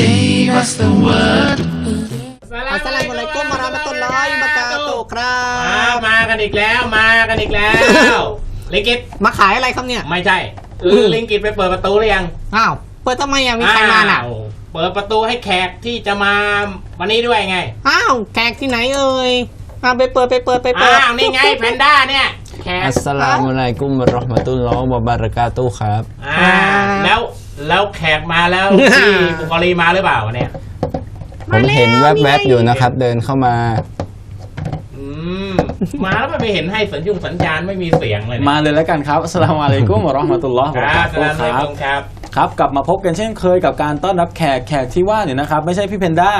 gave us the word. อัสสลามุอะลัยกุมวะเราะมะตุลลอฮิวะบะเราะกาตุฮ์ครัมาบ มากันอีกแล้วมากันอีกแล้ว ลิงกิตมาขายอะไรครับเนี่ย ไม่ใช่อืมลิงกิตไปเปิดประตูหรือยังอ้าว เปิดทำไมอะมีใครมาน่ะอ้วเปิดประตูให้แขกที่จะมาวันนี้ด้วยไงอ้าว แขกที่ไหนเอ่ยอ้าวไปเปิดไปเปิดไปเปิอ้าด วนี่ไงแพนด้าเนี่ยแขกอัสสลามุอะลัยกุมวะเราะห์มะตุลลอฮ์วะบะเราะกาตุฮ์ครับอ่าแล้ว แล้วแขกมาแล้วที่บุคลีมาหรือเปล่าเนี่ยผมเห็นแวบๆอยู่นะครับ เดินเข้ามา อืมมาแล้วมันไม่เห็นให้สัญญุงสัญญาณไม่มีเสียงเลยเนี่ยมาเลยแล้วกันครับอัสสลามุอะลัยกุมวะเราะห์มะตุลลอฮ์ควะบะรัเราะบกาสตุฮ์ลามอะลัยครักุบมครับ ครับ กลับมาพบกันเช่นเคยกับการต้อนรับแขกแขกที่ว่าเนี่ยนะครับ ไม่ใช่พี่เพนด้า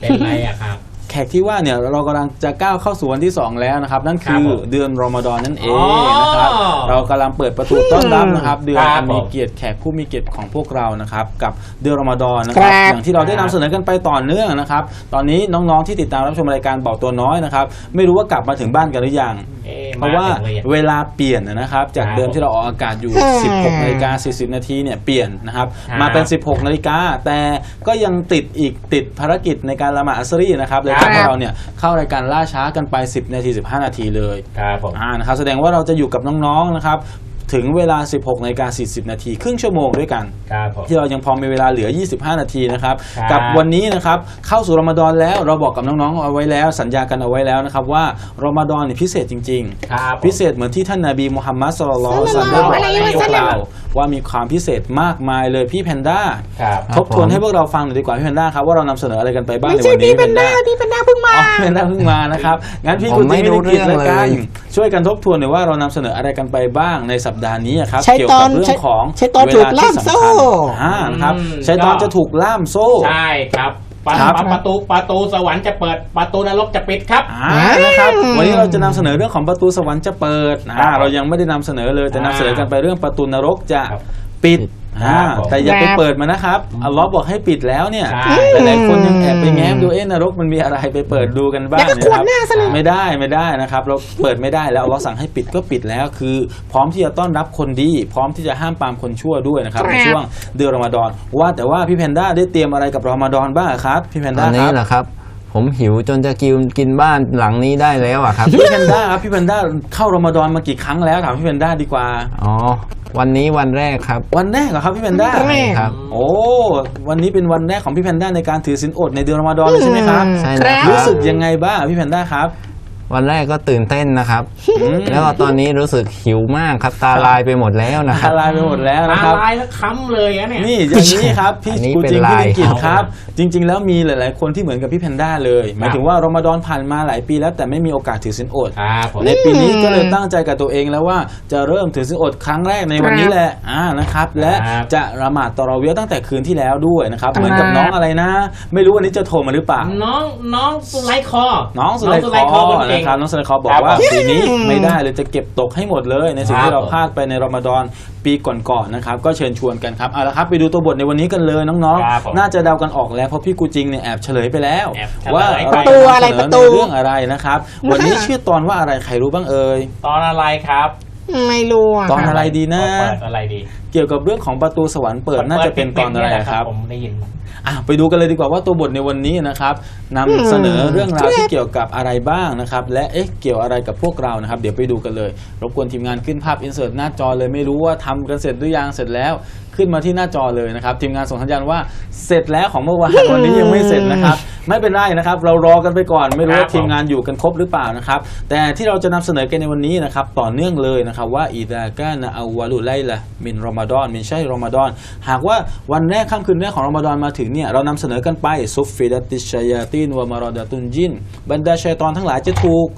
เป็นไรอะครับ แขกที่ว่าเนี่ยเรากำลังจะก้าวเข้าสู่วันที่ 2 แล้วนะครับ นั่นครัคืบอผมเดือนรอมฎอนนั่นเออ๋งอนะครับเรากำลังเปิดประตูต้อนรับนะครับ เดือนครัอับนผมมีเกียรติแขกผู้มีเกียรติของพวกเรานะครับ กับเดือนรอมฎอนนะครับ ครับ อย่างที่เราได้นำเสนอกันไปต่อเนื่องนะครับ ตอนนี้น้องๆที่ติดตามรับชมรายการบอกตัวน้อยนะครับ ไม่รู้ว่ากลับมาถึงบ้านกันหรือยัง อ๊เพราะว่าถึงลยอะ เวลาเปลี่ยนนะครับ จากครับเดิมที่เราออกอากาศอยู่อืม16นาฬิกา40 นาทีเนี่ยเปลี่ยนนะครับ ครับมาเป็น 16นาฬิกาแต่ก็ยังติดอีกติดภารกิจในการละหมาดอัสรีนะครับเลยครับทำให้เราเนี่ยเข้ารายการล่าช้ากันไป 10 นาที 15 นาทีเลยครับผมอ่านะครับแสดงว่าเราจะอยู่กับน้องๆนะครับถึงเวลา 16นาฬิกา40 นาที ครึ่งชั่วโมงด้วยกัน ครับผม ที่เรายังพอมีเวลาเหลือ 25 นาทีนะครับ ครับกับวันนี้นะครับเข้าสู่รอมฎอนแล้วเราบอกกับน้องๆเอาไว้แล้ว สัญญากันเอาไว้แล้วนะครับว่ารอมฎอนเนี่ยพิเศษจริงๆครับผมพิเศษเหมือนที่ท่านนาบีมุฮัมมัดสุลลัลลอฮุอะลัยฮิวะซัลลัมได้บอกอะไรให้วะพวกสัลลัมเราว่ามีความพิเศษมากมายเลยพี่แพนด้าครับทบทวนผมให้พวกเราฟังหน่อยดีกว่าพี่แพนด้าครับว่าเรานำเสนออะไรกันไปบ้างไม่ในใช่วันนี้พี่เป็นหน้าพี่เป็นหน้าเพิ่งมา อ๋อพี่แพนด้าเพิ่งมานะครับงั้นพี่ผมกุฏิไม่รู้ไม่ได้กิจเรื่องรายการเลยช่วยกันทบทวนหน่อยว่าเรานำเสนออะไรกันไปบ้างในสัปดาห์นี้ครับใช้เกี่ยวตอกันบเรื่องของใช้ตอนเวถูกลาล่าที่มสำโซ่คัญอ่านะครับอืมใช้ตอนจะถูกล่ามโซ่ ใช่ครับ ปะครับปะประตูประตูสวรรค์จะเปิด ประตูนรกจะปิดครับ อ่านะครับวันนี้เราจะนำเสนอเรื่องของประตูสวรรค์จะเปิดครัอ่าบเรายังไม่ได้นำเสนอเลยแต่นำเสนอกันไปเรื่องประตูนรกจะครับ ปิดอ่าครับผมแต่อย่าไปครับเปิดมันนะครับอัลลอฮ์บอกให้ปิดแล้วเนี่ยใช่หลายๆคนยังแอบไปแง้มดูเอ๊ะนรกมันมีอะไรไปเปิดดูกันบ้างแล้วก็นะขวคดรับหน้าซะเลยไม่ได้ไม่ได้นะครับ เราเปิดไม่ได้แล้วอัลลอฮ์สั่งให้ปิดก็ปิดแล้วคือ พร้อมที่จะต้อนรับคนดี พร้อมที่จะห้ามปรามคนชั่วด้วยนะครับครับในช่วงเดือนรอมฎอนว่าแต่ว่าพี่แพนด้าได้เตรียมอะไรกับรอมฎอนบ้างครับพี่แพนตด้าอนคนี้รับเหรอครับผมหิวจนจะกินกินบ้านหลังนี้ได้แล้วอะครับพี่แพนด้าครับพี่แพนด้าเข้ารอมฎอนมากี่ครั้งแล้วถามพี่แพนด้าดีกว่าอ๋อ วันนี้วันแรกครับ วันแรกเหรอครับพี่แพนด้าวันแรกครับ โอ้วันนี้เป็นวันแรกของพี่แพนด้าในการถือศีลอดในเดือนรอมฎอนเลยใช่ไหมครับ ใช่คแล้รัวบรู้สึกยังไงบ้างพี่แพนด้าครับ วันแรกก็ตื่นเต้นนะครับอืมแล้วก็ตอนนี้รู้สึกหิวมากครับตาลายไปหมดแล้วนะคตารับลายไปหมดแล้วตานะครับลายแล้วค้ำเลยอะเนี่ย นี่อย่างนี้ครับ พี่อันนี้กูจริงเป็นพี่ลายลิกิตเขาครับ จริง ๆ แล้วมีหลาย ๆ คนที่เหมือนกับพี่แพนด้าเลย หมายถึงว่ารอมฎอนผ่านมาหลายปีแล้วแต่ไม่มีโอกาสถือศีลอด ครับผม ในปีนี้ก็เลยตั้งใจกับตัวเองแล้วว่าจะเริ่มถือศีลอดครั้งแรกในวันนี้แหละอ่านะครับ และครับ จะละหมาดตอเราะเวียตั้งแต่คืนที่แล้วด้วยนะครับครับ เหมือนกับน้องอะไรนะ ไม่รู้วันนี้จะโทรมาหรือเปล่า น้องน้องสุไลคอน้องสุไลคอคนเก่งนะครับน้องสุไลคอบอกครับว่าผมปีนี้ไม่ได้เลยจะเก็บตกให้หมดเลย ในสิ่งครับที่เราพลาดไปในรอมฎอนปีก่อนๆนะครับ ก็เชิญชวนกันครับเอาละครับไปดูตัวบทในวันนี้กันเลยน้องครับผมๆ น่าจะเดากันออกแล้วเพราะพี่กูจริงเนี่ยแอบเฉลยไปแล้ว แอบเฉลย ว่าไปเราประตูจอะไรนำเสนประตูในเรื่องอะไรนะครับ วันนี้ชื่อตอนว่าอะไรใครรู้บ้างเอ่ยตอนอะไรครับไม่รู้อะตอนอะไรดีนะเปิดอะไรดีเกี่ยวกับเรื่องของประตูสวรรค์เปิดน่าจะเป็นตอนอะไรปิดๆครับผมได้ยินมาอะไปดูกันเลยดีกว่าว่าตัวบทในวันนี้นะครับนำเสนอเรื่องราวที่เกี่ยวกับอะไรบ้างนะครับ และเอ๊ะเกี่ยวอะไรกับพวกเรานะครับ เดี๋ยวไปดูกันเลย รบกวนทีมงานขึ้นภาพอินเสิร์ตหน้าจอเลยไม่รู้ว่าทำกันเสร็จหรือยังเสร็จแล้วขึ้นมาที่หน้าจอเลยนะครับ ทีมงานส่งสัญญาณว่าเสร็จแล้วของเมื่อวานวันนี้ยังไม่เสร็จนะครับ ไม่เป็นไรนะครับ เรารอกันไปก่อนไม่รู้ครัว่าบทีมงานอยู่กันครบหรือเปล่านะครับ แต่ที่เราจะนำเสนอกันในวันนี้นะครับ ต่อเนื่องเลยนะครับว่าอิดากานะอาวาลุไลละมินรอมฎอนมินใช่รอมฎอน หากว่าวันแรกค่ำคืนแรกของรอมฎอนมาถึงเนี่ยเรานำเสนอกันไปซุฟฟิดัติชยาตินวามารอดาตุนจิน บรรดาชัยตอนทั้งหลายจะถูก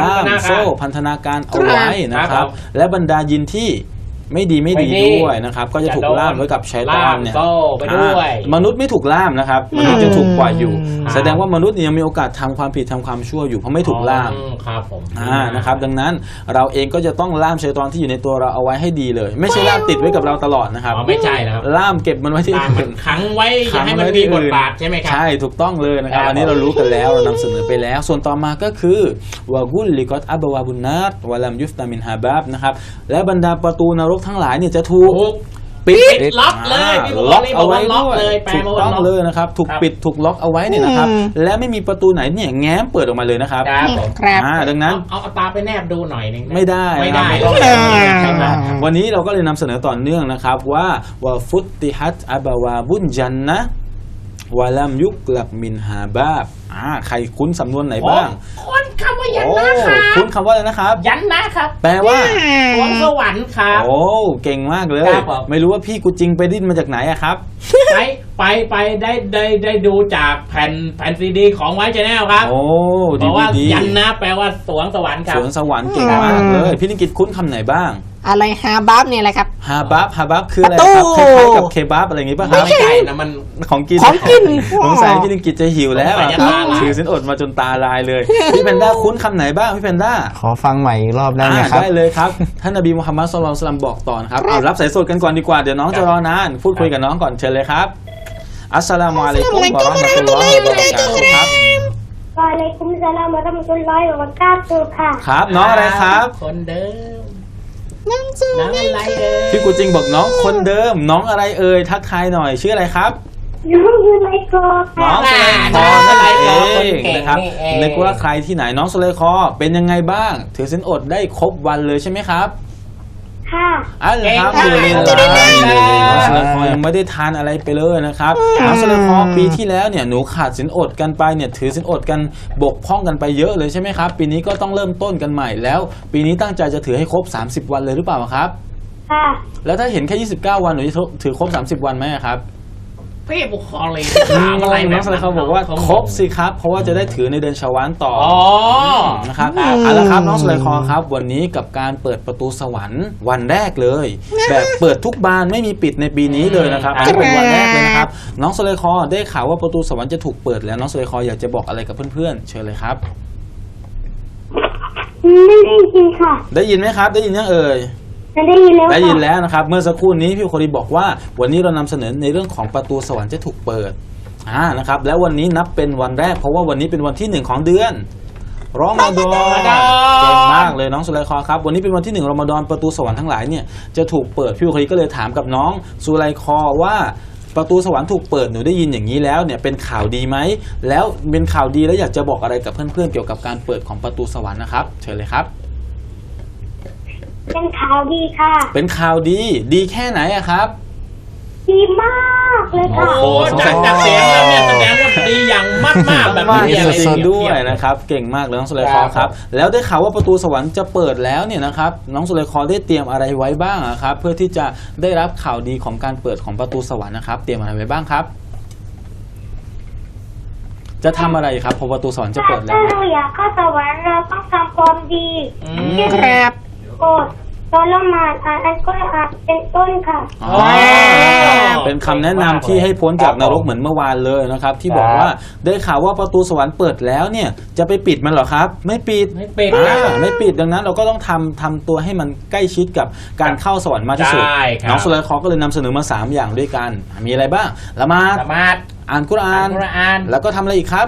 ล่ามโซ่พันธนาการเอาไว้นะคครัรับบและบรรดายินที่ ไม่ดีไม่ดีไม่ดีด้วยนะครับ ก็จะถูกล่ามไว้กับชัยตอนเนี่ยล่ามโซ่ไปด้วย อ่ามนุษย์ไม่ถูกล่ามนะครับมนุษย์จะถูกปล่อยอยู่ครับแสดงว่ามนุษย์เนี่ยยังมีโอกาสทำความผิดทำความชั่วอยู่เพราะไม่ถูกล่าม อืครับผม อ่านะครับดังนั้นเราเองก็จะต้องล่ามชัยตอนที่อยู่ในตัวเราเอาไว้ให้ดีเลย ไม่ใช่ล่ามติดไว้กับเราตลอดนะครับอ๋อไม่ใช่นะครับ ล่ามเก็บมันไว้ที่ตามมัอื่นนขังไว้อย่าให้มันขังไว้มีที่บอื่ทนบาทใช่ไหมครับใช่ถูกต้องเลยนะครับครับอันนี้เรารู้กันแล้วเรานำเสนอไปแล้ว ส่วนต่อมาก็คือวากุลลิกอตอับบาวาบุนนัตวะลัมยุฟตามินฮาบับนะครับและบรรดาประตูนรกทั้งหลายเนี่ยจะถูกถูกปิดปิดล็อกเลยพี่บอกล็อกเลยบเอาอกไว้ว่าล็อกด้วยเลยแปลถูกมาว่าต้องล็อก เลยนะครับ ถูกครับ ปิดถูกล็อกเอาไว้เนี่ยนะครับ อืม และไม่มีประตูไหนเนี่ยแง้มเปิดออกมาเลยนะครับครับผมครับ อ่าดังนั้น เอาเอาตาไปแนบดูหน่อยหนึงนะไม่ได้ไม่ได้ครับต้องแนบดูใช่ไหมวันนี้เราก็เลยนำเสนอต่อเนื่องนะครับว่าว่าฟุตติฮัตอับาวาบุนจันนะ วะลัมยุกลับมินฮาบาบอ่าใครคุ้นสำนวนไหนบ้างคนคำว่ายันโอ้นะครับคุ้นคำว่าอะไรนะครับ ยันนะครับ แปลว่า สวงสวรรค์ครับ โอ้เก่งมากเลย ครับผม ไม่รู้ว่าพี่กูจริงไปดิ้นมาจากไหนอะครับ ไปไปไปได้ได้ได้ดูจากแผ่นแผ่นซีดีของไว้ชแนลครับโอ้บดีอกว่าดียันนะแปลว่าสวงสวรรค์ครัสบ วนสวรรค์เก่งมากเลย พี่นิกิตคุ้นคำไหนบ้าง อะไรฮาบัฟเนี่ยแหละครับ ฮาบับฮาบับคืออะไรประตูครับคล้ายๆกับเคบับอะไรอย่างงี้ป่ะคไม่รับใช่นะมัน ของกินของกิน สงสัยพี่นิกิตจะหิวแล้วอะสงสัยจะครับตาลาย ถือสินอดมาจนตาลายเลย พี่แพนด้าคุ้นคำไหนบ้างพี่แพนด้า ขอฟังใหม่อีกรอบได้ไหมอ่าครับได้เลยครับ ท่านนบีมุฮัมมัดสุลลัลลอฮุอะลัยฮิวะซัลลัมบอกต่อนะครับเอารับสายสดกันก่อนดีกว่า เดี๋ยวน้องจะรอนาน พูดคุยกับน้องก่อนเชิญเลยครับ อัสสลามุอะลัยกุมวะเราะห์มะตุลลอฮิวะบะเราะกาตุฮ์ครับวะอะลัยกุมสลามวะเราะห์มะตุลลอฮิวะบะเราะกาตุฮ์ค่ะ ครับ น้องอะไรครับ คนเดิม น้องอะไรเดิมพี่กูจริงบอกน้องคนเดิมน้องอะไรเอ่ยทักทายหน่อยชื่ออะไรครับ น้องยูไลโกน้ค่ะองสุเลคอน้องนั่นสุเลคเออคนงเก่งนะครับนี่เองนึกว่าใครที่ไหนน้องสุเลคอเป็นยังไงบ้าง ถือสินอดได้ครบวันเลยใช่ไหมครับ ค่ะอัลฮัมดุลิลลาเก่งมากห์น้องสุเลคอยังไม่ได้ทานอะไรไปเลยนะครับน้องสุเลคอปีที่แล้วเนี่ยหนูขาดสินอดกันไปเนี่ยถือสินอดกันบกพร่องกันไปเยอะเลยใช่ไหมครับ ปีนี้ก็ต้องเริ่มต้นกันใหม่แล้ว ปีนี้ตั้งใจจะถือให้ครบ 30 วันเลยหรือเปล่าครับ ค่ะ แล้วถ้าเห็นแค่ 29 วันหนูจะถือครบ 30 วันไหมอะครับ พี่บุคอเลยถามอะไรน้องสุเลคอบอกว่าครบสิครับ เพราะว่าจะได้ถือในเดือนชาวานต่ออ๋อนะครับเอาละครับน้องสุไลคอครับ วันนี้กับการเปิดประตูสวรรค์วันแรกเลย แบบเปิดทุกบานไม่มีปิดในปีนี้เลยนะครับอันนี้เป็นวันแรกเลยนะครับน้องสุไลคอได้ข่าวว่าประตูสวรรค์จะถูกเปิดแล้วน้องสุไลคออยากจะบอกอะไรกับเพื่อนๆเชิญเลยครับไม่ได้ยินค่ะ ได้ยินไหมครับ ได้ยินยังเอ่ย ไม่ได้ยินแล้วได้ค่ะยินแล้วนะครับ เมื่อสักครู่นี้พี่โคดีบอกว่า วันนี้เรานำเสนอในเรื่องของประตูสวรรค์จะถูกเปิดอ่านะครับ แล้ววันนี้นับเป็นวันแรก เพราะว่าวันนี้เป็นวันที่หนึ่งของเดือนรอมฎอนรอมฎอนเก่งมากเลยน้องสุไลคอครับ วันนี้เป็นวันที่หนึ่งรอมฎอนประตูสวรรค์ทั้งหลายเนี่ยจะถูกเปิดพี่โคดีก็เลยถามกับน้องสุไลคอว่าประตูสวรรค์ถูกเปิดหนูได้ยินอย่างนี้แล้วเนี่ยเป็นข่าวดีไหมแล้วเป็นข่าวดีแล้วอยากจะบอกอะไรกับเพื่อนๆเกี่ยวกับการเปิดของประตูสวรรค์นะครับ เชิญเลยครับ เป็นข่าวดีค่ะ เป็นข่าวดี ดีแค่ไหนอะครับ ดีมากเลยโอ้ค่ะโหจากจากเสียงแล้วเนี่ยแสดงว่าดีอย่างมากมากๆแบบมากไม่มีอะไรสุดเปรีบๆด้วยเทีบนะครับ เก่งมากเลยน้องสุเลคครัอบครับ แล้วได้ข่าวว่าประตูสวรรค์จะเปิดแล้วเนี่ยนะครับ น้องสุเลคอได้เตรียมอะไรไว้บ้างอะครับ เพื่อที่จะได้รับข่าวดีของการเปิดของประตูสวรรค์นะครับ เตรียมอะไรไว้บ้างครับ จะทำอะไรครับพอประตูสวรรค์จะเปิดแล้ถ้าวเราอยากเข้าสวรรค์เราต้องทำความดี อืเช่มนครับโกรธตอนละหมาดอ่านอัลกุรอานเป็นต้นค่ะ อ๋อเป็นคำแนะนำที่ให้พ้นจากนรกเหมือนเมื่อวานเลยนะครับ ที่บอกว่าได้ข่าวว่าประตูสวรรค์เปิดแล้วเนี่ยจะไปปิดมันเหรอครับ ไม่ปิดไม่ปิดอ่านะไม่ปิดดังนั้นเราก็ต้องทำทำตัวให้มันใกล้ชิดกับการเข้าสวรรค์มากที่สุดใช่ครับ น้องสุไลคอก็เลยนำเสนอมา 3 อย่างด้วยกัน มีอะไรบ้างละหมาดสามารถอ่านกุรอาอ่านน กุรอาน แล้วก็ทำอะไรอีกครับ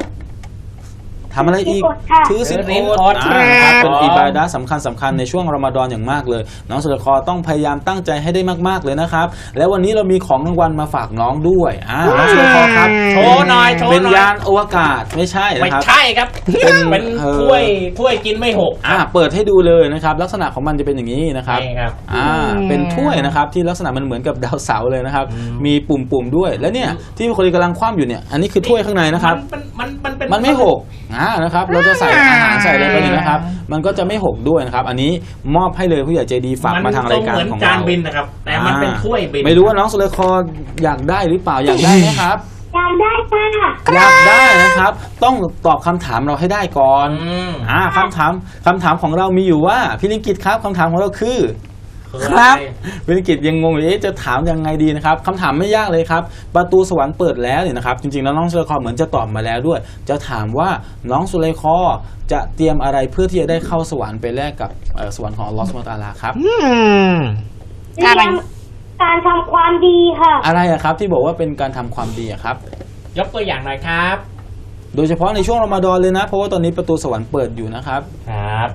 ทำอะไรอีกถือศีลอดค่ะถือศีลถือศีลออดดอ่าครับครับเป็นอิบาดะห์สำคัญสำคัญในช่วงรอมฎอนอย่างมากเลย น้องสุไลคอต้องพยายามตั้งใจให้ได้มากๆเลยนะครับ แล้ววันนี้เรามีของรางวัลมาฝากน้องด้วยอ่าน้องสุไลคอครับโชว์หน่อยโชว์หน่อย เป็นยานอวกาศไม่ใช่ไม่นะครับ ใช่ครับ เป็นเป็นเอ่อถ้วยถ้วยกินไม่หก อ่าเปิดให้ดูเลยนะครับ ลักษณะของมันจะเป็นอย่างนี้นะครับนี่ครับ อ่าเป็นถ้วยนะครับที่ลักษณะมันเหมือนกับดาวเสาร์เลยนะครับ มีปุ่มๆด้วย แล้วเนี่ยที่คนกำลังคว่ำอยู่เนี่ยอันนี้คือถ้วยข้างในนะครับ มันมันมันเป็นมันไม่หกอ่านะครับ เราจะใส่อาหารใส่อะไรไปเนี่ยนะครับ มันก็จะไม่หกด้วยนะครับ อันนี้มอบให้เลยผู้ใหญ่ใจดีฝากมาทางรายการเหมือนของจาเรานบินนะครับ แต่มันเป็นถ้วยบิน ไม่รู้ว่าน้องสุเลคออยากได้หรือเปล่าอยากได้ไหมครับอยากได้ค่ะอยากได้นะครับ ต้องตอบคำถามเราให้ได้ก่อนอืมอ่าคำถามคำถามของเรามีอยู่ว่าพี่ลิงกิตครับคำถามของเราคือ ครับ วินิกิจยังงงอยู่เอ๊ะจะถามยังไงดีนะครับคำถามไม่ยากเลยครับ ประตูสวรรค์เปิดแล้วเนี่ยนะครับ จริงๆแล้วน้องสุเลคอเหมือนจะตอบมาแล้วด้วย จะถามว่าน้องสุเลคอจะเตรียมอะไรเพื่อที่จะได้เข้าสวรรค์ไปแลกกับเอ่อสวรรค์ของอัลลอฮฺสุบฮานะฮูวะตะอาลาครับ อืม เรียนการทำความดีค่ะ อะไรอะครับที่บอกว่าเป็นการทำความดีอะครับ ยกตัวอย่างหน่อยครับ โดยเฉพาะในช่วงรอมฎอนเลยนะ เพราะว่าตอนนี้ประตูสวรรค์เปิดอยู่นะครับ ครับ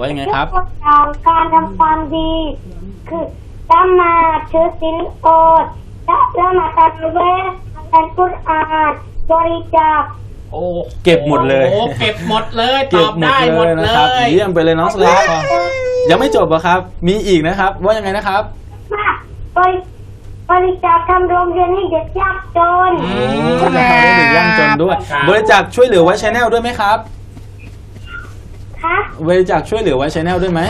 ว่ายังไงครับยกตัวอย่างการทำความดี คือละหมาดถือศีลอดและละหมาดตะเวทอ่านกุรอานบริจาคโอ้เก็บหมดเลย โอ้เก็บหมดเลยตเก็อบบหมดได้หมเลดยเลนะครับยเยี่ยมไปเลยน้องสเลคอยังไม่จบเหรอครับ มีอีกนะครับ ว่ายังไงนะครับ มาบริบริจาคทำโรงเรียนให้เด็กยากจน อืโอ้มทำให้เด็กยากจนด้วย ครับ บริจาคช่วยเหลือไว้ชแนลด้วยไหมครับคะ บริจาคช่วยเหลือไว้ชแนลด้วยไหม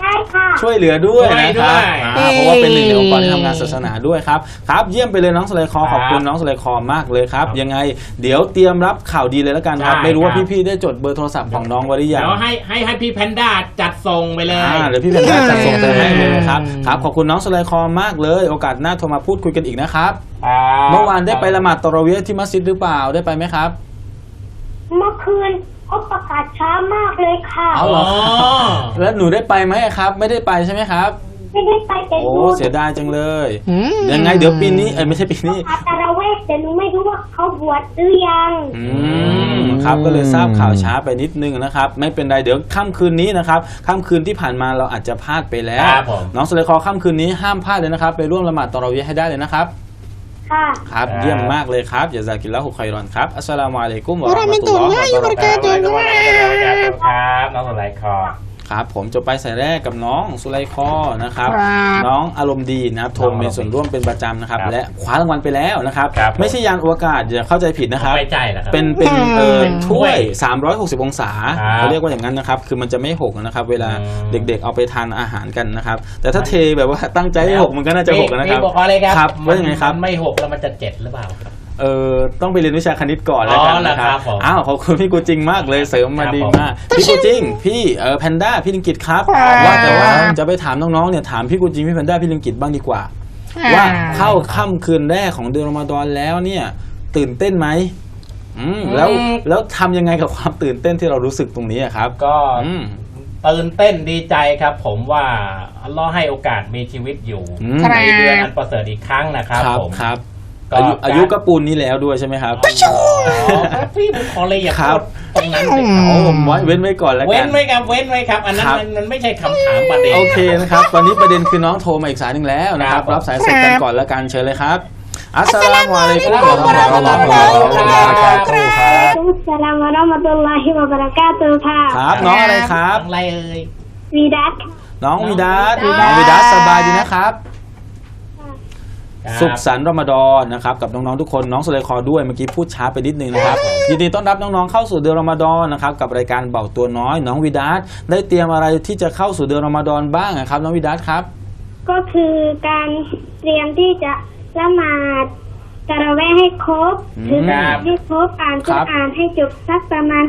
ได้ค่ะช่วยเหลือด้วยนะครับช่วยด้วยอ่าเพราะว่าเป็นหนึ่งในองค์กรที่ทำงานศาสนาด้วยครับครับ เยี่ยมไปเลยน้องสไลคอขอบคุณน้องสไลคอมากเลยครับยังไงเดี๋ยวเตรียมรับข่าวดีเลยแล้วกันครับ ได้ไม่รู้ว่าครับ พี่ๆได้จดเบอร์โทรศัพท์ของน้องไว้หรือยังเดี๋ยวให้ให้ให้พี่แพนด้าจัดส่งไปเลย อ่าเดี๋ยวพี่เพนด้าจัดส่งไปให้เลยนะครับครับขอบคุณน้องสไลคอมากเลย โอกาสหน้าโทรมาพูดคุยกันอีกนะครับเมื่อวานได้ไปละหมาดตะเราะเวียห์ที่มัสยิดหรือเปล่าได้ไปไหมครับ เมื่อคืน เขาประกาศช้ามากเลยค่ะ เอาเหรอแล้วหนูได้ไปไหมครับ ไม่ได้ไปใช่ไหมครับ ไม่ได้ไปแต่โอ้ดูเสียดายจังเลย อืมยังไงเดี๋ยวปีนี้เอ้ยไม่ใช่ปีนี้ อาตาราเวทแต่หนูไม่รู้ว่าเขาบวชหรือยัง อืมครับก็เลยทราบข่าวช้าไปนิดนึงนะครับ ไม่เป็นไรเดี๋ยวค่ำคืนนี้นะครับค่ำคืนที่ผ่านมาเราอาจจะพลาดไปแล้ว ครับผม น้องสเลคอค่ำคืนนี้ห้ามพลาดเลยนะครับ ไปร่วมละหมาดตอเราะเวียห์ให้ได้เลยนะครับ ค่ะครับครับเยี่ยมมากเลยครับอย่าซากิลละหุคอยรอนครับอัสสลามุอะลัยกุมวะวะเราะเราะมะมะตุตุลลลลออฮ์ฮิวะวะบะบะเราะเราะกาตุฮ์ครับน้องสไลคอ ครับผมจบไปสายแรกกับน้องสุไลคอนะครับ ครับน้องอารมณ์ดีนะครับโทรมีส่วนร่วมเป็นประจำนะครับ ครับและคว้ารางวัลไปแล้วนะครับ ครับไม่ใช่ยานอวกาศอย่าเข้าใจผิดนะครับ ไม่ใจนะครับ เป็นเป็นเอ่อเป็นถ้ถ้ววยย360 องศาครับเขาเรียกว่าอย่างนั้นนะครับ คือมันจะไม่หกนะครับ เวลาอืม เด็กๆ เอาไปทานอาหารกันนะครับ แต่ถ้าเทแบบว่าตั้งใจให้หกมันก็น่าจะหกนะครับ พี่บอกอะไรครับครับว่ายังไงครับ มันไม่หกแล้วมันจะเจ็ดหรือเปล่าครับ เออต้องไปเรียนวิชาคณิตก่อนแล้วกันอ๋อเหรอนะคครัรับบผมอ้าวขอบคุณพี่กูจริงมากเลยเสริมมาครับดีผมมากพี่กูจริงพี่เออแพนด้าพี่ลิงกิตครับว่าแต่ว่าจะไปถามน้องๆเนี่ยถามพี่กูจริงพี่แพนด้าพี่ลิงกิตบ้างดีกว่า ว่าเข้าค่ำคืนแรกของเดือนรอมฎอนแล้วเนี่ย ตื่นเต้นไหมอืมแล้วอืม แล้วทำยังไงกับความตื่นเต้นที่เรารู้สึกตรงนี้อะครับก็อืมตื่นเต้นดีใจครับ ผมว่าอัลเลอฮ์ให้โอกาสมีชีวิตอยู่ อืมในเดือนอันประเสริฐอีกครั้งนะครับ ครับผม ครับก็ อายุการอายุก็ปูนนี้แล้วด้วยใช่ไหมครับอ๋อครับพี่ผมขอเลยอย่าครัพูบ ดตรงนั้นสิคโอ้รับผมไว้เว้นไว้ก่อนแล้วเว้กัน นไว้ครับเว้นไว้ครับ อันนั้นครับ มันมันไม่ใช่คำถามประเด็น โอเคนะครับ ตอนนี้ประเด็นคือน้องโทรมาอีกสายหนึ่งแล้วนะครับ ครับรับสายเสร็จกันก่อนแล้วกันเชิญเลยครับ อัสสลามุอะลัยกุมอัสสลามุอะลัยกุมวะเราะมะตุลลอฮิวะบะเราะกาตุฮ์ครับอัสสลามุอะลัยกุมวะเราะมะตุลลอฮิวะบะเราะกาตุฮ์ค่ะครับน้องอะไรครับ อะไรเอ่ย วีดัสน้องวิดัสน้น้อองงวิวิดัดัสสสบายดีนะครับ ครับสุขสันต์รอมฎอนนะครับกับน้องๆทุกคนน้องสุเลคอด้วยเมื่อกี้พูดช้าไปนิดนึงนะครับยินดีต้อนรับน้องๆเข้าสู่เดือนรอมฎอนนะครับกับรายการเบาตัวน้อยน้องวิดัสได้เตรียมอะไรที่จะเข้าสู่เดือนรอมฎอนบ้างอะครับ น้องวิดัสครับ ก็คือการเตรียมที่จะละหมาดตะเราะเวทให้ครบอืมหรือละหมาดให้ครบอ่านครักุรบอานให้จบสักประมาณ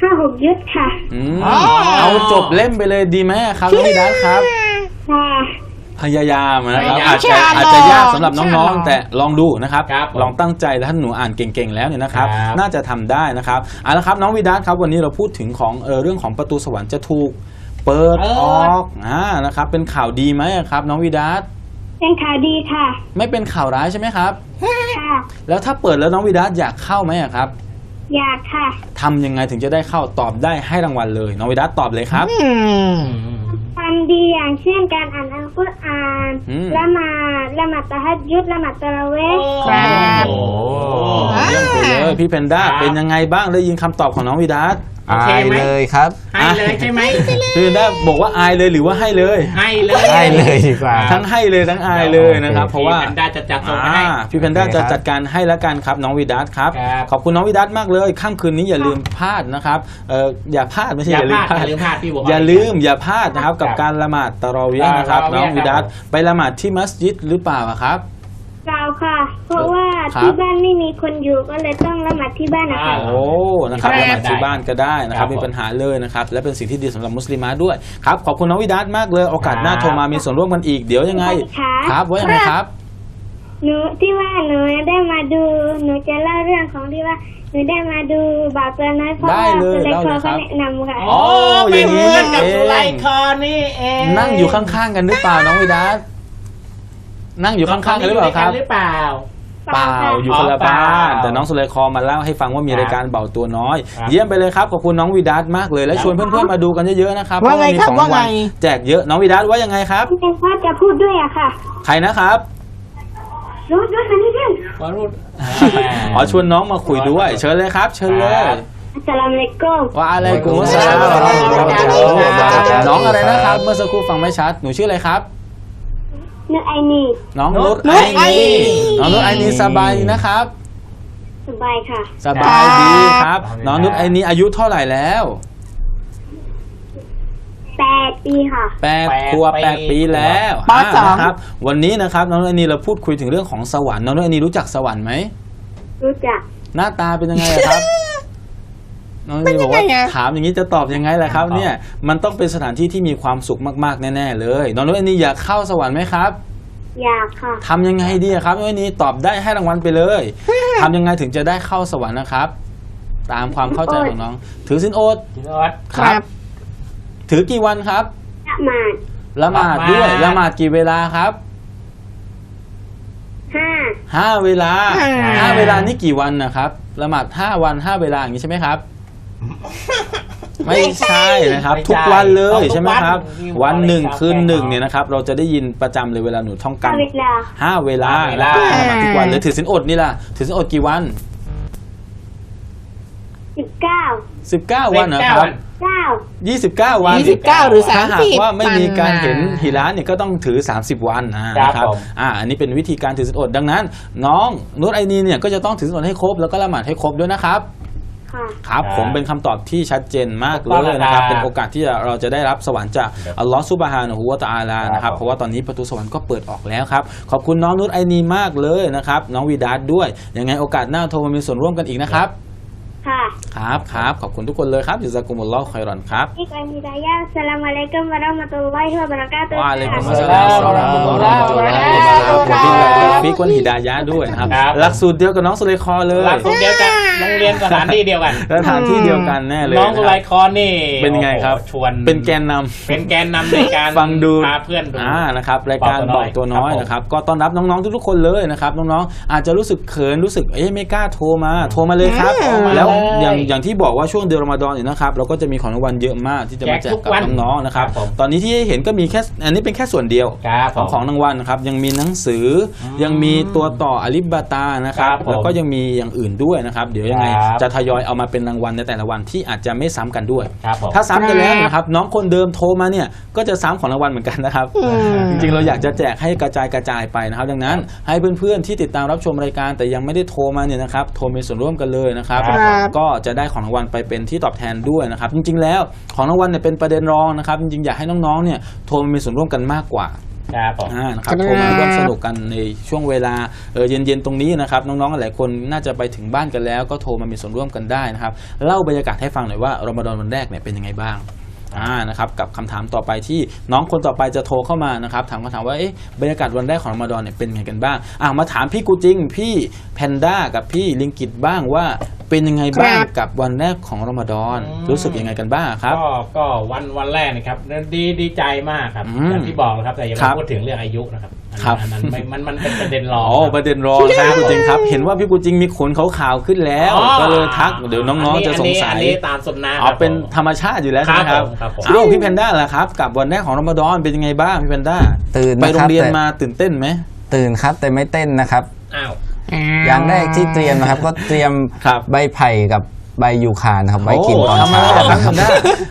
ห้าหกยุทธค่ะอืมเอาจบเล่มไปเลยดีไหมครับน้องวิดัสครับ ค่ะ พยายามนะครับพยายามอาจจะอาจจะยากสำหรับน้องๆ แต่ลองดูนะครับ ครับผมลองตั้งใจแล้วถ้าหนูอ่านเก่งๆแล้วเนี่ยนะครับ ครับน่าจะทำได้นะครับเอาละครับน้องวิดัสครับวันนี้เราพูดถึงของเออเรื่องของประตูสวรรค์จะถูกเปิดออกอ่านะครับ เป็นข่าวดีไหมครับ น้องวิดัสเป็นข่าวดีค่ะ ไม่เป็นข่าวร้ายใช่ไหมครับ ค่ะ แล้วถ้าเปิดแล้วน้องวิดัสอยากเข้าไหมอะครับอยากค่ะ ทำยังไงถึงจะได้เข้าตอบได้ให้รางวัลเลย น้องวิดัสตอบเลยครับ อืม ทำดีอย่างเช่นการอ่านอัลกุรอานอืม ละหมาดละหมาดตะฮัดยุดละหมาดตะเราะเวทครับ โอ้เยี่ยมไปเลยพี่เพนด้าครับเป็นยังไงบ้างได้ยินคำตอบของน้องวิดัส โอเคอายไหมเลยครับให้เลยใช่ไหมพี่เพนด้าบอกว่าอายเลยหรือว่าให้เลย ให้เลยให้เลยดีกว่า ทั้งให้เลยทั้งอายเลยนะครับ เพราะว่าพี่แพนด้าจะจัดส่งให้อ่าพี่เพนด้าโอเคจะครับจัดการให้แล้วกันครับน้องวิดัสครับ ครับขอบคุณน้องวิดัสมากเลยค่ำคืนนี้อย่าลืมพลาดนะครับเอออย่าพลาดไม่ใช่อย่อาย่าลืมพพลาลาดดอย่าลืมพลาดพี่บอกอย่าลืมอย่าพลาดนะครับกับการละหมาดตะเราะเวียห์นะครับตะเราะเวีน้ยอห์ งวิดัสครับผมไปละหมาดที่มัสยิดหรือเปล่าอะครับเราค่ะ เพราะว่า ครับที่บ้านไม่มีคนอยู่ก็เลยต้องละหมาดที่บ้านนะคะ โอ้นะครับครับละหมาดที่บ้านก็ได้นะครับครับมีปัญหาเลยนะครับ และเป็นสิ่งที่ดีสำหรับมุสลิมาด้วยครับขอบคุณน้องวิดัสมากเลย โอกาสหน้าครับโทรมามีส่วนร่วมกันอีกเดี๋ยวยังไง ค่ะ ครับว่ายังไงครับ หนูที่ว่าหนูได้มาดู หนูจะเล่าเรื่องของที่ว่าหนูได้มาดูบ่าวตัวน้อยเพราะได้ว่าเลยคุณเลเล่าคเลอยครับ เขาแนะนำค่ะ อ๋อไม่อย่างนี้เหมือนกับเองสุไลคอนี่เองนั่งอยู่ข้างๆกันหรือเปล่าน้องวิดัสนั่งอยู่ข้างๆกันหรือเปล่าครับ หรือเปล่า เปล่าค่ะ อยู่คนละอ๋อเปล่าบ้านแต่น้องสุเลคอมาเล่าให้ฟังว่ามีครับรายการเบาตัวน้อยครับเยี่ยมไปเลยครับขอบคุณน้องวิดัสมากเลยและชวนเพื่อนๆมาดูกันเยอะๆนะครับว่าไงเพะมีครับสองว่าไงนแจกเยอะน้องวิดัสว่ายังไงครับพี่เป็นพ่อจะพูดด้วยอะค่ะ ใครนะครับรู้รู้ทันทีเดียววารุษอ๋อชวนน้องมาคุยด้วย เชิญเลยครับ เชิญเลยครับอัสสลามุอะลัยกุมว่าอะไรกุมุสลามวะเราะห์มะตุลลอฮิวะบะเราะกาตุฮ์น้องอะไรนะครับ เมื่อสักครู่ฟังไม่ชัดหนูชื่ออะไรครับ นึกไอนีน้องนุนุชชนุไอชไอนีนีน้องนุชไอนีสบายดีนะครับ สบายค่ะสบายดีครับครับน้องนุชไอนีอายุเท่าไหร่แล้วแปดปีค่ะ แปดแปดขวบปี แปดปีแล้วปสองะนะครับ วันนี้นะครับน้องนุชไอนีเราพูดคุยถึงเรื่องของสวรรค์น้องนุชไอนีรู้จักสวรรค์ไหมรู้จักหน้าตาเป็นยังไงอะครับ น้องไอนีบอกว่าเป็นยังไงอะถามอย่างนี้จะตอบยังไงล่ะครับ เนี่ยมันต้องเป็นสถานที่ที่มีความสุขมากๆแน่ๆเลยน้องนุชไอนีอยากเข้าสวรรค์ไหมครับอยากค่ะทำยังไงดีอะครับน้องไอนีตอบได้ให้รางวัลไปเลยทำยังไงถึงจะได้เข้าสวรรค์นะครับ ตามความเข้าใจของน้อง ถือสินอดพี่นวัดครับ ถือกี่วันครับละหมาดละหมาดด้วยละหมาดละหมาดกี่เวลาครับห้าห้าเวลาอ่าห้าเวลานี่กี่วันนะครับละหมาดห้าวันห้าเวลาอย่างนี้ใช่ไหมครับ ไม่ใช่นะครับ ไม่ใช่ทุกวันเลยเอาทุกใช่ไหมครับวันวันหนึ่งเอาเลยคืนหนึ่งครับเนี่ยนะครับ เราจะได้ยินประจำเลยเวลาหนูท่องกัห้านเวลา ห้าเวลาห้าเวลาละหมาดทุกวันเลยถือสินอดนี่ล่ะถือสินอดกี่วัน สิบเก้าสิบเก้าวันนะครับเก้ายี่สิบเก้าวันยี่สิบเก้าหรือสาถ้ามหาสิกบว่าไม่มีการเห็นวันน่ะหิระเนี่ยก็ต้องถือ 30 วันอ่าครับนะครับผม อ่าอันนี้เป็นวิธีการถือสินอดดังนั้น น้องนุชไอนีเนี่ยก็จะต้องถือสินอดให้ครบแล้วก็ละหมาดให้ครบด้วยนะครับ ค่ะครับครับผมเป็นคำตอบที่ชัดเจนมากถูกต้องเลยนะครับ ครับเป็นโอกาสที่เราจะได้รับสวรรค์จากครับอัลลอฮฺซุบฮานะฮูวะตะอาลานะครับครับเพราะว่าตอนนี้ประตูสวรรค์ก็เปิดออกแล้วครับ ขอบคุณน้องนุชไอนีมากเลยนะครับ น้องวีดาสด้วยยังไงโอกาสหน้าโทรมามีส่วนร่วมกันอีกนะครับ ค่ะครับครับขอบคุณทุกคนเลยครับจิซากุมุลลอฮ์คอยรอนครับอีกอันฮิดายะอัสสลามุอะลัยกุมวะเราะห์มะตุลลอฮิวะบะเราะกาตุฮ์ วะอะลัยกุมค่ะอัสสลามวะเราะห์มะตุลลอฮิวะบะเราะกาตุฮ์ขอบคุณฟิกวันฮิดายะห์ด้วยนะครับครับ หลักสูตรเดียวกับน้องสุเลคอเลยหลักสูตรเดียวกันโรงเรียนสถานที่เดียวกัน สถานที่เดียวกันแน่เลยน้องสุไลนะครับคอนนี่เป็นไงครับโอ้โหชวนเป็นแกนนำ เป็นแกนนำในการฟังดูพาเพื่อนดู อ่านะครับรายการบบออกกตัตัววน้น้ออยยครับนะครับ ก็ต้อนรับน้องๆทุกๆคนเลยนะครับน้องๆอาจจะรู้สึกเขินรู้สึกเอ๊ะไม่กล้าโทรมา โทรมาเลยครับ อืมแล้วอย่างเลยอย่างที่บอกว่าช่วงเดือนรอมฎอนเนี่ยนะครับเราก็จะมีของรางวัลเยอะมากที่จะมาแจแจกกทุกกับวันน้องๆนะครับครับผมตอนนี้ที่ให้เห็นก็มีแค่อันนี้เป็นแค่ส่วนเดียวครับของผมของรางวัลนะครับยังมีหนังสืออยังมีตัวต่ออลิบบาตานะครับครับผมแล้วก็ยังมีอย่างอื่นด้วยนะครับ เดี๋ยวยังไงครับจะทยอยเอามาเป็นรางวัลในแต่ละวันที่อาจจะไม่ซ้ำกันด้วยครับผมถ้าซ้ำกันแล้วนะครับน้องคนเดิมโทรมาเนี่ยก็จะซ้ำของรางวัลเหมือนกันนะครับอืมจริงๆเราอยากจะแจกให้กระจายกระจายไปนะครับ ดังนั้นให้เพื่อนๆที่ติดตามรับชมรายการแต่ยังไม่ได้โทรมาเนี่ยนะครับโทรมีส่วนร่วมกันเลยนะครับครับก็จะได้ของรางวัลไปเป็นที่ตอบแทนด้วยนะครับจริงๆ แล้วของรางวัลเนี่ยเป็นประเด็นรองนะครับจริงๆอยากให้น้องๆเนี่ยโทรมามีส่วนร่วมกันมากกว่าครับผม อ่านะครับครับ โทรมาร่วมสนุกกันในช่วงเวลาเออเย็นๆตรงนี้นะครับน้องๆหลายคนน่าจะไปถึงบ้านกันแล้ว ก็โทรมามีส่วนร่วมกันได้นะครับเล่าบรรยากาศให้ฟังหน่อยว่ารอมฎอนวันแรกเนี่ยเป็นยังไงบ้างอ่านะครับกับคำถามต่อไปที่น้องคนต่อไปจะโทรเข้ามานะครับถามคำถามว่าเอ๊ะบรรยากาศวันแรกของรอมฎอนเนี่ยเป็นยังไงกันบ้างอ่ามาถามพี่กูจริงพี่แพนด้ากับพี่ลิงกิตบ้างว่า เป็นยังไงบ้างครับกับวันแรกของรอมฎอน อืม รู้สึกยังไงกันบ้างครับ ก็ก็วันวันแรกนะครับดีดีใจมากครับอืมอย่างที่บอกนะครับแต่อย่าครัมาบพูดถึงเรื่องอายุนะครับอันครับอันนั้นไม่มันมันเป็นประเด็นรองอ๋อประเด็นรองนะพี่กูจริงครับ เห็นว่าพี่กูจริงมีขนขาวๆขึ้นแล้ว อ๋อก็เลยทักเดี๋ยวน้องๆจะสงสัอัยนนี้ตามสุนนะอ๋อครับเป็นผม ธรรมชาติอยู่แล้วใช่ไหมคครัรับบผมครับผม เอ้าพี่แพนด้าล่ะครับ กับวันแรกของรอมฎอนเป็นยังไงบ้างพี่แพนด้าตื่นไปนะโรครังบเรียนแต่มาตื่นเต้นไหม ตื่นครับแต่ไม่เต้นนะครับ อ้าว อย่างแรกที่เตรียมนะครับ ก็เตรียมครับใบไผ่กับใบยูคานะครับไว้กินตอนโทำอะไรเช้าครับแพนด้า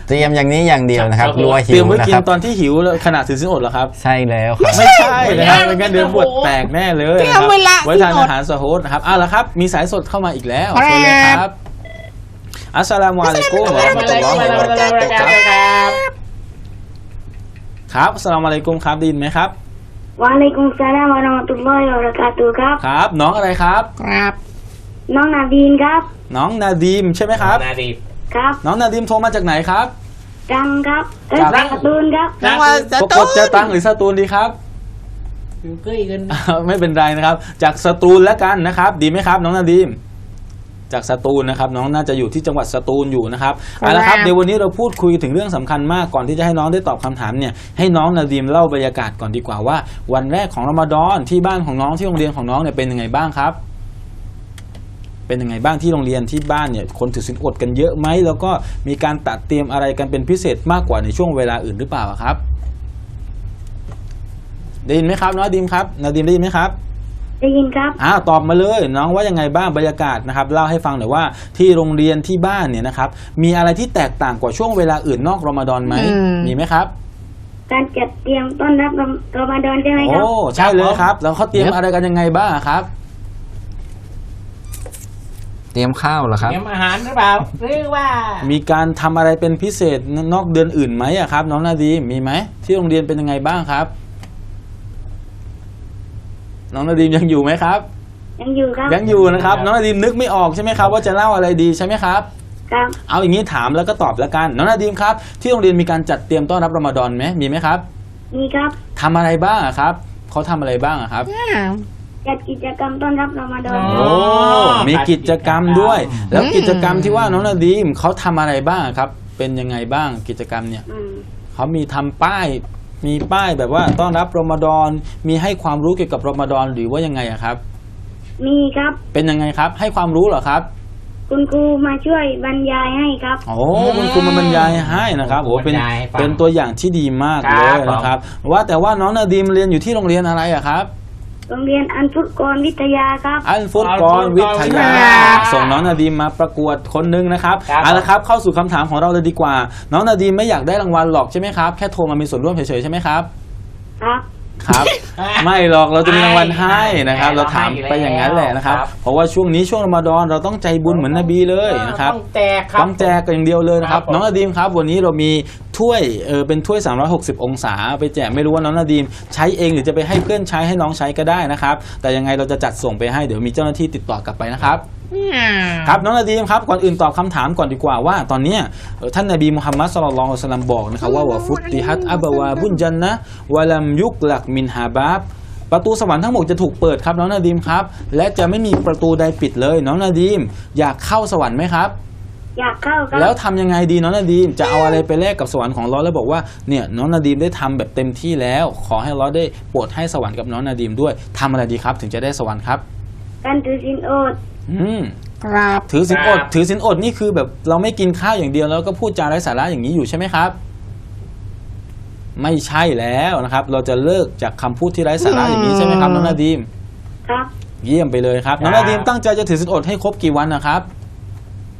เตรียมอย่างนี้อย่างเดียวนะครับรัวเตรีหิยมวไว้นะกิคนรับตอนที่หิวแล้วขนาดถือสินอดเหรอครับ ใช่แล้วครับ ไม่ใช่นะครับไม่งั้นเดี๋ยวบวชแตกแน่เลยเตรีนะยคมรับเวลาไว้ทานสินอด อาหารสโฮดนะครับอ้าวแล้วครับ มีสายสดเข้ามาอีกแล้วครับเชิญเลยครับ อัสสลามุอะลัยกุมวะเราะห์มะตุลลอฮิวะบะเราะกาตุฮ์ครับครับอัสสลามุอะลัยกุมครับได้ยินไหมครับ วะอะลัยกุมสสลามวะเราะห์มะตุลลอฮิวะบะเราะกาตุฮ์ครับ ครับ น้องอะไรครับ ครับน้องนาดีนครับ น้องนาดีมใช่ไหมครับ นาดีครับน้องนาดีมโทรมาจากไหนครับรังครับเอ้ยครับการ์ตูนครับ จังหวัดสปกตูดจะตังหรือสตูลดีครับ อยู่ใกล้กัน ไม่เป็นไรนะครับ จากสตูลแล้วกันนะครับ ดีไหมครับ น้องนาดีม จากสตูลนะครับน้องน่าจะอยู่ที่จังหวัดสตูลอยู่นะครับเอาละครับเดี๋ยววันนี้เราพูดคุยถึงเรื่องสำคัญมากก่อนที่จะให้น้องได้ตอบคำถามเนี่ยให้น้องนาดีมเล่าบรรยากาศก่อนดีกว่าว่า วันแรกของรอมฎอนที่บ้านของน้องที่โรงเรียนของน้องเนี่ยเป็นยังไงบ้างครับ เป็นยังไงบ้างที่โรงเรียนที่บ้านเนี่ยคนถือศีลอดกันเยอะไหมแล้วก็มีการตัดเตรียมอะไรกันเป็นพิเศษมากกว่าในช่วงเวลาอื่นหรือเปล่าครับได้ยินไหมครับน้องนาดีมครับนาดีมได้ยินไหมครับ ได้ยินครับอ่าตอบมาเลยน้องว่ายังไงบ้างบรรยากาศนะครับเล่าให้ฟังหน่อยว่าที่โรงเรียนที่บ้านเนี่ยนะครับ มีอะไรที่แตกต่างกว่าช่วงเวลาอื่นนอกรอมฎอนไหมอืม มีไหมครับ การจัดเตรียมต้อนรับรอมฎอนใช่ไหมครับ โอ้ใช่เลยครับ แล้วเขาเตรียมอะไรกันยังไงบ้างครับ เตรียมข้าวเหรอครับ เตรียมอาหารหรือเปล่าหรือว่ามีการทำอะไรเป็นพิเศษนอกเดือนอื่นไหมอะครับ น้องนาดีมมีไหมที่โรงเรียนเป็นยังไงบ้างครับ น้องนาดีมยังอยู่ไหมครับ ยังอยู่ครับ ยังอยู่นะครับ น้องนาดีมนึกไม่ออกใช่ไหมครับ ว่าจะเล่าอะไรดีใช่ไหมครับครับ เอาอย่างนี้ถามแล้วก็ตอบแล้วกัน น้องนาดีมครับ ที่โรงเรียนมีการจัดเตรียมต้อนรับรอมฎอนไหมมีไหมครับมีครับทำอะไรบ้างอะครับเขาทำอะไรบ้างอะครับ จัดกิจกรรมต้อนรับรอมฎอนอ๋อโอ้มีกิจกรรมด้วย แล้วอืมกิจกรรมที่ว่าน้องนาดีมเขาทำอะไรบ้างครับ เป็นยังไงบ้างกิจกรรมเนี่ยอืมเขามีทำป้าย มีป้ายแบบว่าต้อนรับรอมฎอนมีให้ความรู้เกี่ยวกับรอมฎอนหรือว่ายังไงอะครับ มีครับ เป็นยังไงครับ ให้ความรู้เหรอครับ คุณครูมาช่วยบรรยายให้ครับ โอ้คุณครูมาบรรยายให้นะครับโอ้เป็นบรรยายให้ฟังเป็นตัวอย่างที่ดีมากคเลรับยนะครับ ว่าแต่ว่าน้องนาดีมเรียนอยู่ที่โรงเรียนอะไรอะครับ โรงเรียนอันฟุตกรวิทยาครับ อันฟุตกรวิทยา ส่งน้องนาดีมมาประกวดคนหนึงนะครับครับเอาละครับเข้าสู่คำถามของเราเลยดีกว่า น้องนาดีมไม่อยากได้รางวัลหรอกใช่ไหมครับแค่โทรมามีส่วนร่วมเฉยๆใช่ไหมครับ ครับ ครับ ไม่หรอกเราจะมีรางวัลให้นะครับให้เราถามไปอย่างนั้นแหละนะครับ ครับ เพราะว่าช่วงนี้ช่วงรอมฎอนเราต้องใจบุญเหมือนนบีเลยนะครับต้องแจกครับ ต้องแจกกันอย่างเดียวเลยนะครับ ครับผม น้องนาดีมครับ วันนี้เรามี ถ้วยเออเป็นถ้วย 360 องศาไปแจกไม่รู้ว่าน้องนาดีมใช้เองหรือจะไปให้เพื่อนใช้ให้น้องใช้ก็ได้นะครับ แต่ยังไงเราจะจัดส่งไปให้เดี๋ยวมีเจ้าหน้าที่ติดต่อกลับไปนะครับครับน้องนาดีมครับก่อนอื่นตอบคำถามก่อนดีกว่าว่าตอนเนี้ยเอ่อท่านนบีมุฮัมมัดสุลลัลลอฮุอะลัยฮิวะสัลลัมบอกนะครับว่าวะฟุตติฮัตอับวาบุญจันนะห์วะลัมยุกลักมินฮาบาบประตูสวรรค์ทั้งหมดจะถูกเปิดครับน้องนาดีมครับ และจะไม่มีประตูใดปิดเลย น้องนาดีมอยากเข้าสวรรค์ไหมครับ อยากเข้าครับแล้วทำยังไงดีน้องนาดีมจะเอาอะไรไปแลกกับสวรรค์ของเราแล้วบอกว่าเนี่ยน้องนาดีมได้ทำแบบเต็มที่แล้ว ขอให้เราได้โปรดให้สวรรค์กับน้องนาดีมด้วยทำอะไรดีครับ ถึงจะได้สวรรค์ครับ การถือศีลอดอืม ครับ ถือศีลอด ครับ ถือศีลอดนี่คือแบบเราไม่กินข้าวอย่างเดียวแล้วก็พูดจาไร้สาระอย่างนี้อยู่ใช่ไหมครับ ไม่ใช่แล้วนะครับ เราจะเลิกจากคำพูดที่ไร้สาระอย่างนี้ใช่ไหมครับน้องนาดีมครับ เยี่ยมไปเลยครับน้องนาดีมตั้งใจจะถือศีลอดให้ครบกี่วันนะครับ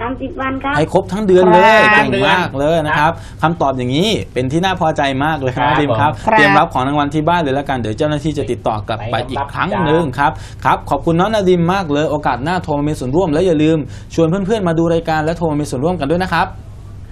สามสิบวันครับ ให้ครบทั้งเดือนเลยครับเก่งมากเลยนะครับคำตอบอย่างนี้เป็นที่น่าพอใจมากเลยครับครับดิมครับผมเตรียมรับของรางวัลที่บ้านเลยแล้วกันเดี๋ยวเจ้าหน้าที่จะติดต่อกลับไปไปอีรักบครั้งจ้าหนึ่งครับครับขอบคุณน้องนาดิมมากเลยโอกาสหน้าโทรมามีส่วนร่วมแล้วอย่าลืม ชวนเพื่อนๆมาดูรายการและโทรมามีส่วนร่วมกันด้วยนะครับ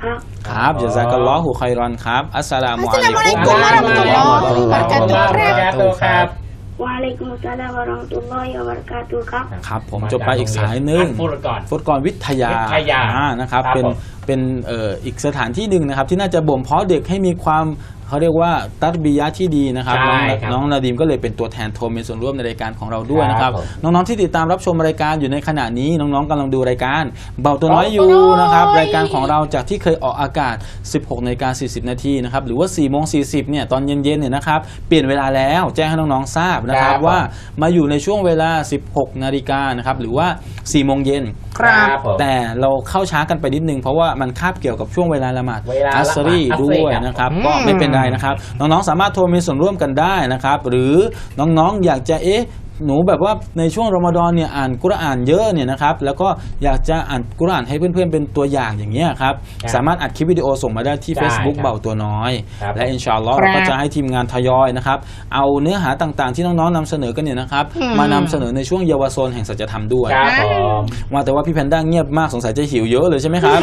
ครับ ครับจาซากัลลอฮุคอยรอนครับอัสสลามุอะลัยอัสสลามุอะลัยกุกุมมวะเราะมะตุลลอฮ์วะบะเราะกาตุฮ์ ครับ วะอะลัยกุมุสสลามวะเราะมะตุลลอฮิวะบะเราะกาตุฮ์ครับ ครับผมจบไปอีกสายหนึ่งพูดก่อน ฟุตกรวิทยาวิทยาอ่นะครับ ครับเป็นผม เป็นเอ่ออีกสถานที่หนึ่งนะครับ ที่น่าจะบ่มเพาะเด็กให้มีความ เขาเรียกว่าตัตบียะห์ที่ดีนะครับใช่น้องครับน้องนาดีมก็เลยเป็นตัวแทนโทรมีส่วนร่วมในรายการของเราด้วยนะครับ ครับผมน้องๆที่ติดตามรับชมรายการอยู่ในขณะนี้น้องๆกำลังดูรายการ เบาตัวน้อยเบาตัวอยู่น้อยนะครับรายการของเราจากที่เคยออกอากาศ 16นาฬิกา40 นาทีนะครับหรือว่า4โมง40เนี่ยตอนเย็นๆเนี่ยนะครับเปลี่ยนเวลาแล้วแจ้งให้น้องๆทราบนะครับครับ ว่า มาอยู่ในช่วงเวลา 16 นาฬิกานะครับ หรือว่า 4 โมงเย็น ครับผม แต่เราเข้าช้ากันไปนิดนึง เพราะว่ามันคาบเกี่ยวกับช่วงเวลาละหมาดเวลาละหมาดอัสรีอัสรีด้วยครับนะครับอืม ก็ไม่เป็นไรนะครับ น้องๆสามารถโทรมีส่วนร่วมกันได้นะครับ หรือน้องๆอยากจะเอ๊ะ หนูแบบว่าในช่วงรอมฎอนเนี่ยอ่านกุรอานเยอะเนี่ยนะครับแล้วก็อยากจะอ่านกุรอานให้เพื่อนๆเป็นตัวอย่างอย่างเงี้ยครับครับสามารถอัดคลิปวิดีโอส่งมาได้ที่ ได้ Facebook ครับเบาตัวน้อย ครับ และอินชาอัลลอฮ์ครับเราก็จะให้ทีมงานทยอยนะครับเอาเนื้อหาต่างๆที่น้องๆนำเสนอกันเนี่ยนะครับอืม มานำเสนอในช่วงเยาวชนแห่งสัจธรรมด้วย ครับผมว่าแต่ว่าพี่แพนด้าเงียบมากสงสัยจะหิวเยอะเลยใช่ไหมครับ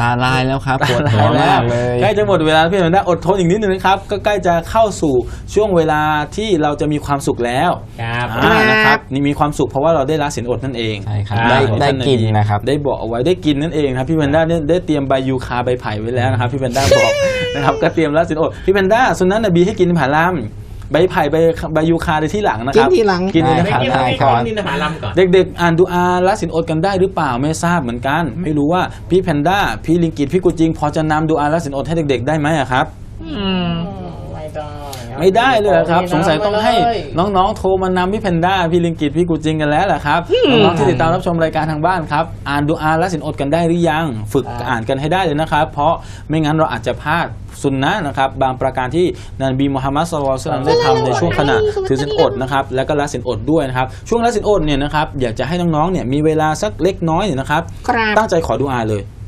ลาลายแล้วครับปวดหัวมากเลย ใกล้จะหมดเวลาพี่แพนด้าอดทนอีกนิดนึงนะครับก็ใกล้จะเข้าสู่ช่วงเวลาที่เราจะมีความสุขแล้ว ครับอ่านะครับนี่มีความสุขเพราะว่าเราได้ละสินอดนั่นเองใช่ครับอ่าได้ของได้ท่ากินนะครับได้บอกเอาไว้ได้กินนั่นเองครับพี่แพนด้าเนี่ยได้เตรียมใบยูคาใบไผ่ไว้แล้วนะครับพี่แพนด้าบอกนะครับก็เตรียมละสินอดพี่แพนด้าสุนนะนบีให้กินผาลามใบไผ่ใบใบยูคาในที่หลังนะคกิรันบทีหลังกินเลยนะไม่ครับกินได้ไม่ครับกินนินทผาลัมก่อนเด็กๆ อ่านดูอาละสินอดกันได้หรือเปล่าไม่ทราบเหมือนกัน ไม่รู้ว่าพี่แพนด้าพี่ลิงกิตพี่กุจิง พอจะนำดูอาละสินอดให้เด็กๆ ได้ไหมอะครับ ไม่ได้ไม่ได้เลยเหรอครับโอ้สงสัยต้องให้ไม่เลยน้องๆ โทรมานำพี่แพนด้าพี่ลิงกิตพี่กูจิงกันแล้วแหละครับน้องๆที่ติดตามรับชมรายการทางบ้านครับอ่านดูอาและสินอดกันได้หรือยัง ฝึกอ่านกันให้ได้เลยนะครับ เพราะไม่งั้นเราอาจจะพลาดสุนนะนะครับบางประการที่นบีมุฮัมมัดสุลลัลลอฮุอะลัยฮิวะซัลลัมได้ทำในช่วงขณะถือสินอดนะครับแล้วก็ละสินอดด้วยนะครับช่วงละสินอดเนี่ยนะครับอยากจะให้น้องๆเนี่ยมีเวลาสักเล็กน้อยเนี่ยนะครับครับตั้งใจขอดูอาเลยอ่า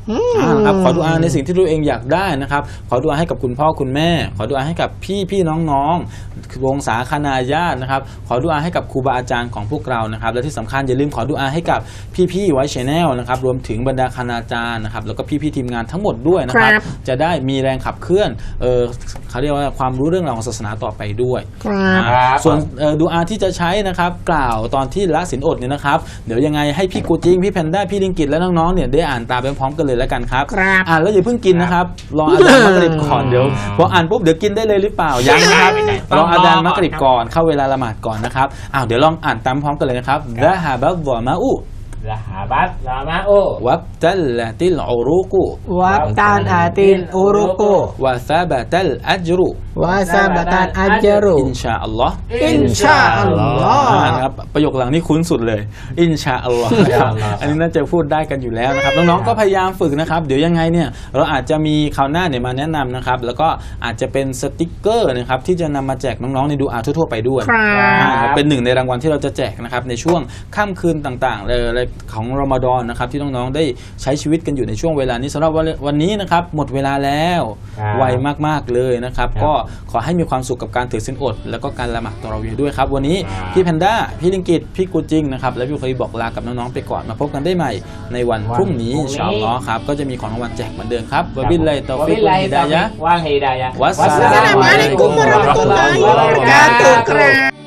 นะครับขอดุอาในสิ่งที่ตัวเองอยากได้นะครับ ขอดุอาให้กับคุณพ่อคุณแม่ ขอดุอาให้กับพี่พี่น้องๆวงศาคณาญาตินะครับ ขอดุอาให้กับครูบาอาจารย์ของพวกเรานะครับ และที่สำคัญอย่าลืมขอดุอาให้กับพี่ๆไว้ชแนลนะครับ รวมถึงบรรดาคณาจารย์นะครับ แล้วก็พี่ๆทีมงานทั้งหมดด้วยนะครับครับ จะได้มีแรงขับเคลื่อนเออเขาเรียกว่าความรู้เรื่องราวของศาสนาต่อไปด้วยครับครับส่วนเอ่อดูอาที่จะใช้นะครับ กล่าวตอนที่ละสินอดเนี่ยนะครับ เดี๋ยวยังไงให้พี่กูจิงพี่แพนด้าพี่ลิงกิตและน้องๆเนี่ยได้อ่านตามไปพร้อมกันเลยแล้วกันครับครับอ่านแล้วอย่าเพิ่งกินนะครับรออาจารย์มักริบก่อนเดี๋ยวพออ่านปุ๊บเดี๋ยวกินได้เลยหรือเปล่ายังนะครับไม่ได้รออาจารย์มักริบต้องรอก่ก่ออนนเข้าเวลาละหมาดก่อนนะครับอ้าวเดี๋ยวลองอ่านตามพร้อมกันเลยนะครับดะฮาบัดวะมาอุละหาบัตละมาโอวับตัลละติลอุรุกุวับตานอาตินอุรุกุวะซาบะตัลอัจรุวาซาบะตานอัจจารุ อินชาอัลลอฮ์อินชาอัลลอฮ์อ่านะครับประโยคหลังนี้คุ้นสุดเลย อินชาอัลลอฮ์นะครับอันนี้น่าจะพูดได้กันอยู่แล้วนะครับน้องๆก็พยายามฝึกนะครับ เดี๋ยวยังไงเนี่ยเราอาจจะมีคราวหน้าเนี่ยมาแนะนำนะครับแล้วก็อาจจะเป็นสติกเกอร์นะครับที่จะนำมาแจกน้องๆในดูอาทั่วๆไปด้วยครับอ่าครับเป็นหนึ่งในรางวัลที่เราจะแจกนะครับในช่วงค่ำคืนต่างๆเลยของรอมฎอนนะครับที่น้องๆได้ใช้ชีวิตกันอยู่ในช่วงเวลานี้สำหรับวันวันนี้นะครับหมดเวลาแล้วครับไวมากๆเลยนะครับครับ ก็ขอให้มีความสุขกับการถือศีลอด แล้วก็การละหมาดตอเราะเวียห์ด้วยครับ วันนี้ครับพี่แพนด้าพี่ลิงกิตพี่กูจิงนะครับและพี่เคยบอกลากับน้องๆไปก่อนมาพบกันได้ใหม่ในวันพรุ่งนี้วันพรุ่งนี้อินชาอัลลอฮ์ครับก็จะมีของรางวัลแจกเหมือนเดิมครับวะบิลไลตอฟิกวัลฮิดายะห์ว่างฮิดายะห์วัสสวัสสลาลามุมุอะอะลัลัยยกุกุมมวะวะเราะเราะห์ห์มะมะตุตุลลลลออฮิฮิวะวะบะบะเราะเราะกากาตุตุฮ์ฮ์ครับ